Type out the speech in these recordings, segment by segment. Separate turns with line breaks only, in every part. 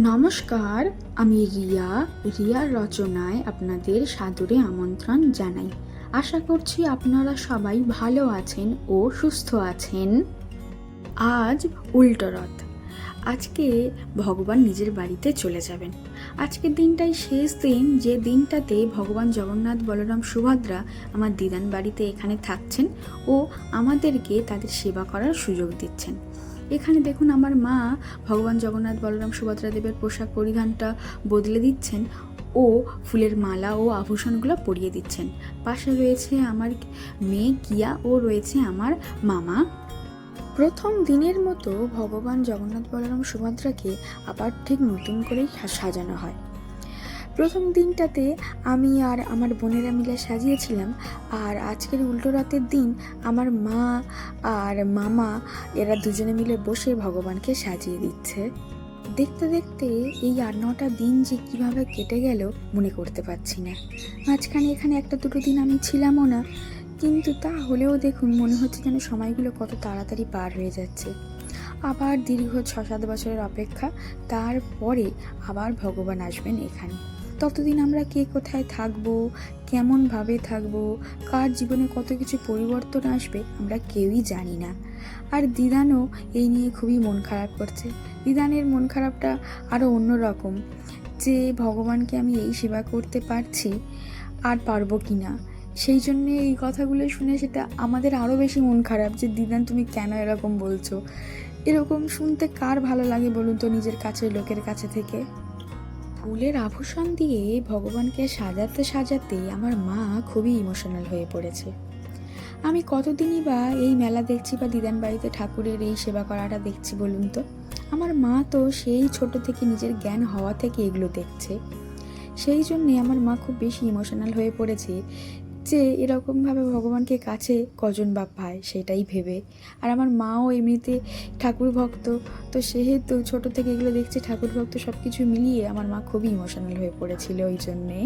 নমস্কার, আমি রিয়া। রিয়ার রচনায় আপনাদের সাদরে আমন্ত্রণ জানাই। আশা করছি আপনারা সবাই ভালো আছেন ও সুস্থ আছেন। আজ উল্টো রথ। আজকে ভগবান নিজের বাড়িতে চলে যাবেন। আজকের দিনটাই শেষ দিন। যে দিনটাতে ভগবান জগন্নাথ, বলরাম, সুভদ্রা আমার দিদান বাড়িতে এখানে থাকছেন ও আমাদেরকে তাদের সেবা করার সুযোগ দিচ্ছেন। এখানে দেখুন আমার মা ভগবান জগন্নাথ বলরাম সুভদ্রা দেবের পোশাক পরিধানটা বদলে দিচ্ছেন ও ফুলের মালা ও আভূষণগুলো পরিয়ে দিচ্ছেন। পাশে রয়েছে আমার মেয়ে কিয়া ও রয়েছে আমার মামা। প্রথম দিনের মতো ভগবান জগন্নাথ বলরাম সুভদ্রাকে আবার ঠিক নতুন করেই সাজানো হয়। প্রথম দিনটাতে আমি আর আমার বোনেরা মিলে সাজিয়েছিলাম, আর আজকের উল্টো রাতের দিন আমার মা আর মামা এরা দুজনে মিলে বসে ভগবানকে সাজিয়ে দিচ্ছে। দেখতে দেখতে এই আট নটা দিন যে কীভাবে কেটে গেল মনে করতে পারছি না। মাঝখানে এখানে একটা দুটো দিন আমি ছিলামও না, কিন্তু তা হলেও দেখুন মনে হচ্ছে যেন সময়গুলো কত তাড়াতাড়ি পার হয়ে যাচ্ছে। আবার দীর্ঘ ছ সাত বছরের অপেক্ষা, তারপরে আবার ভগবান আসবেন এখানে। ততদিন আমরা কে কোথায় থাকব, কেমনভাবে থাকব, কার জীবনে কত কিছু পরিবর্তন আসবে, আমরা কেউই জানি না। আর দিদানও এই নিয়ে খুবই মন খারাপ করছে। দিদানের মন খারাপটা আরও অন্যরকম, যে ভগবানকে আমি এই সেবা করতে পারছি, আর পারব কি না? সেই জন্যে এই কথাগুলো শুনে সেটা আমাদের আরও বেশি মন খারাপ যে, দিদান, তুমি কেন এরকম বলছো? এরকম শুনতে কার ভালো লাগে বলুন তো নিজের কাছের লোকের কাছে থেকে? ফুলের আভূষণ দিয়ে ভগবানকে সাজাতে সাজাতে আমার মা খুবই ইমোশনাল হয়ে পড়েছে। আমি কতদিনই বা এই মেলা দেখছি বা দিদান বাড়িতে ঠাকুরের এই সেবা করাটা দেখছি বলুন তো? আমার মা তো সেই ছোট থেকে নিজের জ্ঞান হওয়া থেকে এগুলো দেখছে। সেই জন্যে আমার মা খুব বেশি ইমোশনাল হয়ে পড়েছে যে এরকমভাবে ভগবানকে কাছে কজন বা পায় সেটাই ভেবে। আর আমার মাও এমনিতে ঠাকুর ভক্ত, তো সেহেতু ছোট থেকে এগুলো দেখছে ঠাকুর ভক্ত সব কিছু মিলিয়ে আমার মা খুবই ইমোশনাল হয়ে পড়েছিল ওই জন্যে।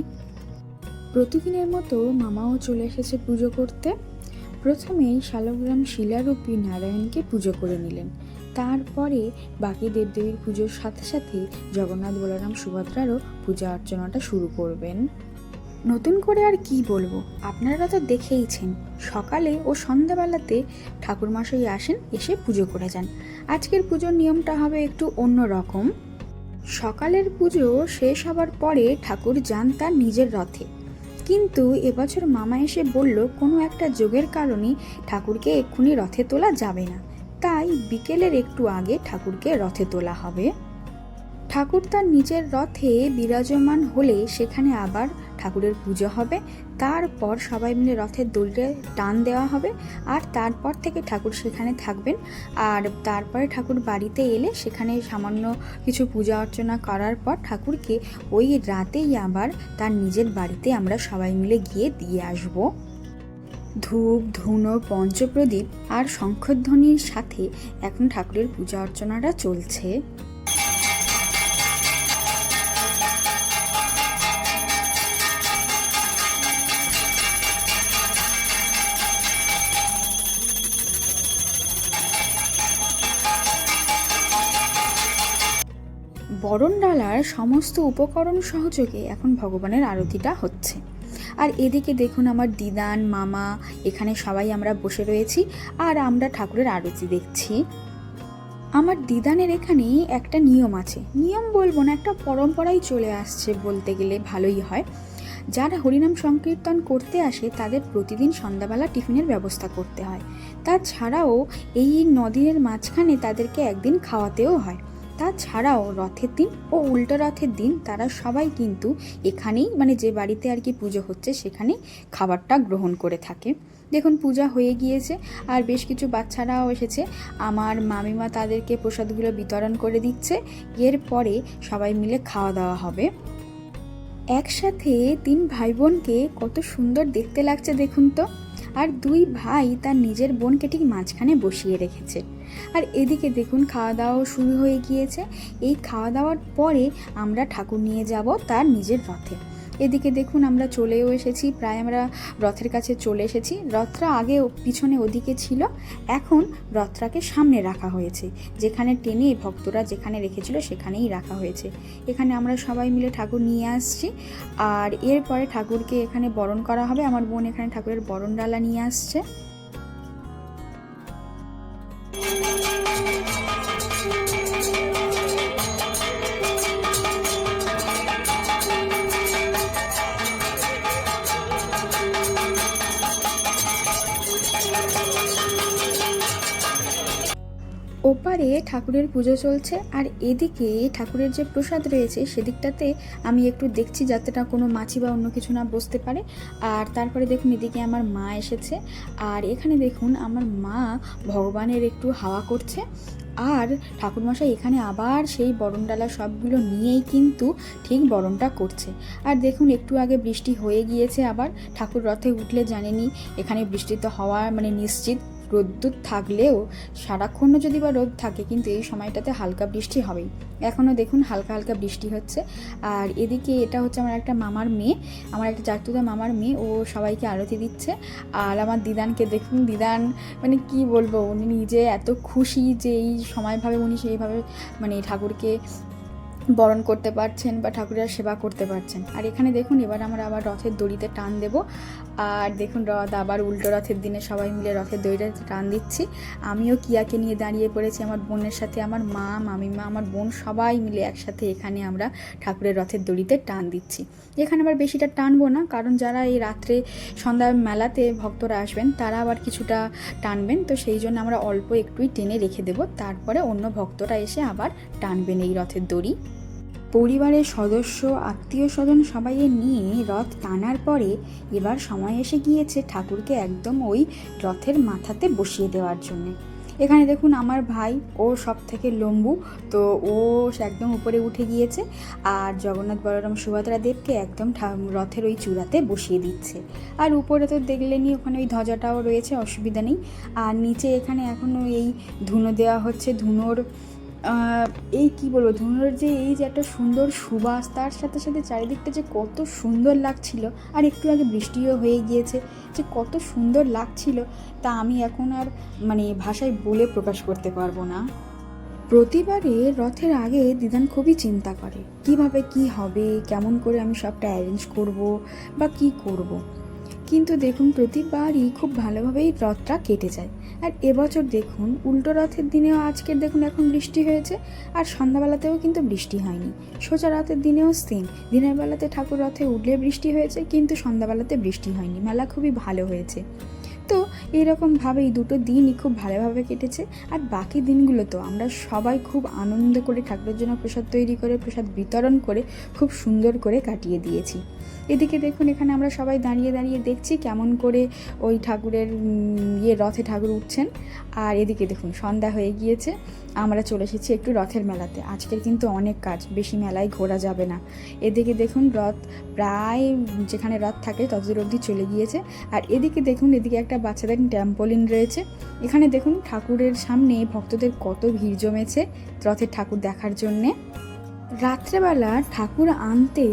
প্রতিদিনের মতো মামাও চলে এসেছে পুজো করতে। প্রথমেই শালগ্রাম শিলারূপী নারায়ণকে পুজো করে নিলেন। তারপরে বাকি দেবদেবীর পুজোর সাথে সাথে জগন্নাথ বলরাম সুভদ্রারও পূজা অর্চনাটা শুরু করবেন। নতুন করে আর কি বলব? আপনারা তো দেখেইছেন, সকালে ও সন্ধ্যাবেলাতে ঠাকুরমশাই আসেন, এসে পুজো করে যান। আজকের পুজোর নিয়মটা হবে একটু অন্য রকম। সকালের পুজো শেষ হবার পরে ঠাকুর যান তার নিজের রথে। কিন্তু এবছর মামা এসে বলল, কোনো একটা যোগের কারণে ঠাকুরকে এক্ষুনি রথে তোলা যাবে না। তাই বিকেলের একটু আগে ঠাকুরকে রথে তোলা হবে। ঠাকুর তার নিজের রথে বিরাজমান হলে সেখানে আবার ঠাকুরের পুজো হবে। তারপর সবাই মিলে রথের দড়িতে টান দেওয়া হবে আর তারপর থেকে ঠাকুর সেখানে থাকবেন। আর তারপরে ঠাকুর বাড়িতে এলে সেখানে সামান্য কিছু পূজা অর্চনা করার পর ঠাকুরকে ওই রাতেই আবার তার নিজের বাড়িতে আমরা সবাই মিলে গিয়ে দিয়ে আসব। ধূপ, ধুনো, পঞ্চপ্রদীপ আর শঙ্খধ্বনির সাথে এখন ঠাকুরের পূজা অর্চনাটা চলছে। বরণডালার সমস্ত উপকরণ সহযোগে এখন ভগবানের আরতিটা হচ্ছে। আর এদিকে দেখুন আমার দিদান, মামা, এখানে সবাই আমরা বসে রয়েছি আর আমরা ঠাকুরের আরতি দেখছি। আমার দিদানের এখানে একটা নিয়ম আছে। নিয়ম বলব না, একটা পরম্পরাই চলে আসছে বলতে গেলে ভালোই হয়। যারা হরিনাম সংকীর্তন করতে আসে তাদের প্রতিদিন সন্ধ্যাবেলা টিফিনের ব্যবস্থা করতে হয়। তাছাড়াও এই নদীর মাঝখানে তাদেরকে একদিন খাওয়াতেও হয়। তাছাড়াও রথের দিন ও উল্টো রথের দিন তারা সবাই কিন্তু এখানেই মানে যে বাড়িতে আর কি পুজো হচ্ছে সেখানে খাবারটা গ্রহণ করে থাকে। দেখুন পূজা হয়ে গিয়েছে আর বেশ কিছু বাচ্চারাও এসেছে। আমার মামিমা তাদেরকে প্রসাদগুলো বিতরণ করে দিচ্ছে। এরপরে সবাই মিলে খাওয়া দাওয়া হবে। একসাথে তিন ভাই বোনকে কত সুন্দর দেখতে লাগছে দেখুন তো। আর দুই ভাই তার নিজের বোনকে ঠিক মাঝখানে বসিয়ে রেখেছে। আর এদিকে দেখুন খাওয়া দাওয়াও শুরু হয়ে গিয়েছে। এই খাওয়া দাওয়ার পরে আমরা ঠাকুর নিয়ে যাব তার নিজের রথে এদিকে দেখুন, আমরা চলেও এসেছি, প্রায় আমরা রথের কাছে চলে এসেছি। রথটা আগে পিছনে ওদিকে ছিল, এখন রথটাকে সামনে রাখা হয়েছে। যেখানে টেনে ভক্তরা যেখানে রেখেছিল সেখানেই রাখা হয়েছে। এখানে আমরা সবাই মিলে ঠাকুর নিয়ে আসছি। আর এরপরে ঠাকুরকে এখানে বরণ করা হবে। আমার বোন এখানে ঠাকুরের বরণ ডালা নিয়ে আসছে। ওপারে ঠাকুরের পুজো চলছে আর এদিকে ঠাকুরের যে প্রসাদ রয়েছে সেদিকটাতে আমি একটু দেখছি যাতে না কোনো মাছি বা অন্য কিছু না বসতে পারে। আর তারপরে দেখুন এদিকে আমার মা এসেছে। আর এখানে দেখুন আমার মা ভগবানের একটু হাওয়া করছে। আর ঠাকুরমশাই এখানে আবার সেই বরণডালা সবগুলো নিয়েই কিন্তু ঠিক বরণটা করছে। আর দেখুন একটু আগে বৃষ্টি হয়ে গিয়েছে আবার। ঠাকুর রথে উঠলে জানেনি, এখানে বৃষ্টি তো হওয়া মানে নিশ্চিত। রোদ্দুর থাকলেও সারাক্ষণ যদি বা রোদ থাকে, কিন্তু এই সময়টাতে হালকা বৃষ্টি হবেই। এখনও দেখুন হালকা হালকা বৃষ্টি হচ্ছে। আর এদিকে এটা হচ্ছে আমার একটা মামার মেয়ে। আমার একটা চাকতুদা মামার মেয়ে, ও সবাইকে আরতি দিচ্ছে। আর আমার দিদানকে দেখুন, দিদান মানে কি বলব, উনি নিজে এত খুশি যে এই সময়ভাবে উনি সেইভাবে মানে ঠাকুরকে বরণ করতে পারছেন বা ঠাকুরের সেবা করতে পারছেন। আর এখানে দেখুন, এবার আমরা আবার রথের দড়িতে টান দেব। আর দেখুন, রথ আবার উল্টো রথের দিনে সবাই মিলে রথের দড়িতে টান দিচ্ছি। আমিও কিয়াকে নিয়ে দাঁড়িয়ে পড়েছি, আমার বোনের সাথে, আমার মা, মামিমা, আমার বোন সবাই মিলে একসাথে এখানে আমরা ঠাকুরের রথের দড়িতে টান দিচ্ছি। এখানে আবার বেশিটা টানবো না, কারণ যারা এই রাত্রে সন্ধ্যা মেলাতে ভক্তরা আসবেন, তারা আবার কিছুটা টানবেন। তো সেই জন্য আমরা অল্প একটুই টেনে রেখে দেব। তারপরে অন্য ভক্তরা এসে আবার টানবেন এই রথের দড়ি। পরিবারের সদস্য আত্মীয় স্বজন সবাই নিয়ে রথ টানার পরে এবার সময় এসে গিয়েছে ঠাকুরকে একদম ওই রথের মাথাতে বসিয়ে দেওয়ার জন্যে। এখানে দেখুন আমার ভাই, ও সব থেকে লম্বু, তো ও একদম উপরে উঠে গিয়েছে আর জগন্নাথ বলরাম সুভদ্রা দেবকে একদম রথের ওই চূড়াতে বসিয়ে দিচ্ছে। আর উপরে তো দেখলেনি ওখানে ওই ধ্বজাটাও রয়েছে, অসুবিধা নেই। আর নিচে এখানে এখনও এই ধুনো দেওয়া হচ্ছে, ধুনোর এই কি বলব, ধুনোর যে এই যে একটা সুন্দর সুবাস, তার সাথে সাথে চারিদিকটা যে কত সুন্দর লাগছিল, আর একটু আগে বৃষ্টিও হয়ে গিয়েছে, যে কত সুন্দর লাগছিল, তা আমি এখন আর মানে ভাষায় বলে প্রকাশ করতে পারব না প্রতিবারে রথের আগে দিদান খুবই চিন্তা করে, কীভাবে কি হবে, কেমন করে আমি সবটা অ্যারেঞ্জ করব বা কি করব। কিন্তু দেখুন, প্রতিবারই খুব ভালোভাবেই রথটা কেটে যায় আর এবছর দেখুন, উল্টো রথের দিনেও আজকের দেখুন এখন বৃষ্টি হয়েছে, আর সন্ধ্যাবেলাতেও কিন্তু বৃষ্টি হয়নি। সোজা রথের দিনেও সেম দিনের বেলাতে ঠাকুর রথে উঠলে বৃষ্টি হয়েছে, কিন্তু সন্ধ্যাবেলাতে বৃষ্টি হয়নি। মেলা খুবই ভালো হয়েছে। তো এইরকমভাবে এই দুটো দিনই খুব ভালোভাবে কেটেছে। আর বাকি দিনগুলো তো আমরা সবাই খুব আনন্দ করে ঠাকুরের জন্য প্রসাদ তৈরি করে, প্রসাদ বিতরণ করে, খুব সুন্দর করে কাটিয়ে দিয়েছি। এদিকে দেখুন, এখানে আমরা সবাই দাঁড়িয়ে দাঁড়িয়ে দেখছি কেমন করে ওই ঠাকুরের ইয়ে রথে ঠাকুর উঠছেন। আর এদিকে দেখুন, সন্ধ্যা হয়ে গিয়েছে। আমরা চলে এসেছি একটু রথের মেলাতে। আজকের কিন্তু অনেক কাজ, বেশি মেলায় ঘোরা যাবে না। এদিকে দেখুন, রথ প্রায় যেখানে রথ থাকে ততদূর অবধি চলে গিয়েছে। আর এদিকে দেখুন, এদিকে একটা বাচ্চাদের ট্যাম্পোলিন রয়েছে। এখানে দেখুন ঠাকুরের সামনে ভক্তদের কত ভিড় জমেছে রথের ঠাকুর দেখার জন্যে। রাত্রেবেলা ঠাকুর আনতে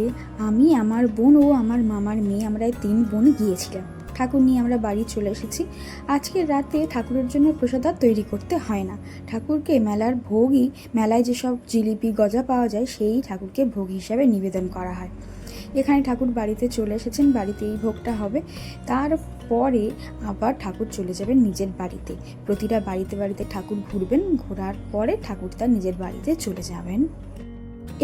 আমি, আমার বোন ও আমার মামার মেয়ে, আমরা তিন বোন গিয়েছিলাম। ঠাকুর নিয়ে আমরা বাড়ি চলে এসেছি। আজকের রাতে ঠাকুরের জন্য প্রসাদ আর তৈরি করতে হয় না। ঠাকুরকে মেলার ভোগই, মেলায় যেসব জিলিপি, গজা পাওয়া যায়, সেই ঠাকুরকে ভোগ হিসাবে নিবেদন করা হয়। এখানে ঠাকুর বাড়িতে চলে এসেছেন বাড়িতে এই ভোগটা হবে। তারপরে আবার ঠাকুর চলে যাবেন নিজের বাড়িতে। প্রতিটা বাড়িতে বাড়িতে ঠাকুর ঘুরবেন, ঘোরার পরে ঠাকুর তার নিজের বাড়িতে চলে যাবেন।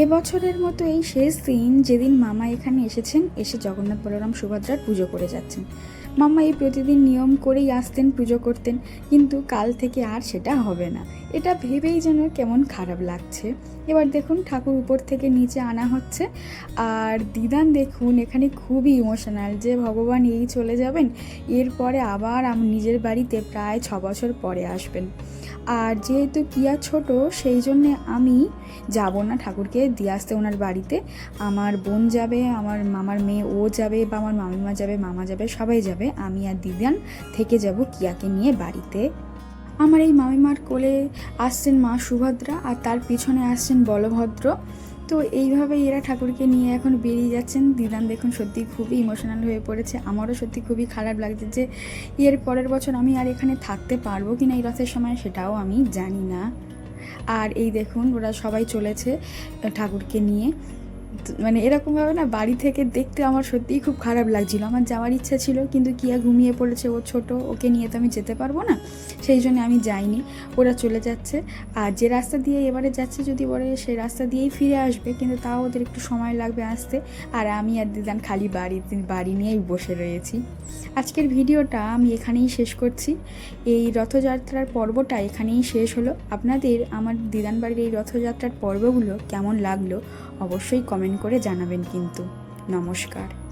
এবছরের মতো এই শেষ দিন, যেদিন মামা এখানে এসেছেন, এসে জগন্নাথ বলরাম সুভদ্রার পুজো করে যাচ্ছেন। মামা এই প্রতিদিন নিয়ম করেই আসতেন, পুজো করতেন, কিন্তু কাল থেকে আর সেটা হবে না। এটা ভেবেই যেন কেমন খারাপ লাগছে। এবার দেখুন, ঠাকুর উপর থেকে নিচে আনা হচ্ছে। আর দিদান দেখুন, এখানে খুবই ইমোশনাল যে ভগবান এই চলে যাবেন, এরপরে আবার নিজের বাড়িতে প্রায় ছ বছর পরে আসবেন। আর যেহেতু কিয়া ছোট, সেই জন্যে আমি যাব না ঠাকুরকে। দিয়ে আসতে ওনার বাড়িতে। আমার বোন যাবে, আমার মামার মেয়ে ও যাবে, বা আমার মামিমা যাবে, মামা যাবে, সবাই যাবে। আমি আর দিদান থেকে যাব কিয়াকে নিয়ে বাড়িতে। আমার এই মামিমার কোলে আসছেন মা সুভদ্রা আর তার পিছনে আসছেন বলভদ্র। তো এইভাবে এরা ঠাকুরকে নিয়ে এখন বেরিয়ে যাচ্ছেন। দিদান দেখুন সত্যি খুবই ইমোশনাল হয়ে পড়েছে। আমারও সত্যি খুবই খারাপ লাগছে যে, এর পরের বছর আমি আর এখানে থাকতে পারব কি না এই রথের সময় সেটাও আমি জানি না। আর এই দেখুন, ওরা সবাই চলেছে ঠাকুরকে নিয়ে। মানে এরকমভাবে না বাড়ি থেকে দেখতে আমার সত্যিই খুব খারাপ লাগছিল। আমার যাওয়ার ইচ্ছা ছিল, কিন্তু কিয়া ঘুমিয়ে পড়েছে, ও ছোট, ওকে নিয়ে তো আমি যেতে পারব না। সেই জন্য আমি যাইনি। ওরা চলে যাচ্ছে। আর যে রাস্তা দিয়ে এবারে যাচ্ছে, যদি বলে সেই রাস্তা দিয়েই ফিরে আসবে, কিন্তু তাও ওদের একটু সময় লাগবে আসতে। আর আমি আর দিদান খালি বাড়ি বাড়ি নিয়েই বসে রয়েছি। আজকের ভিডিওটা আমি এখানেই শেষ করছি। এই রথযাত্রার পর্বটা এখানেই শেষ হলো। আপনাদের, আমার দিদান বাড়ির এই রথযাত্রার পর্বগুলো কেমন লাগল? অবশ্যই কমেন্ট করে জানাবেন কিন্তু। নমস্কার।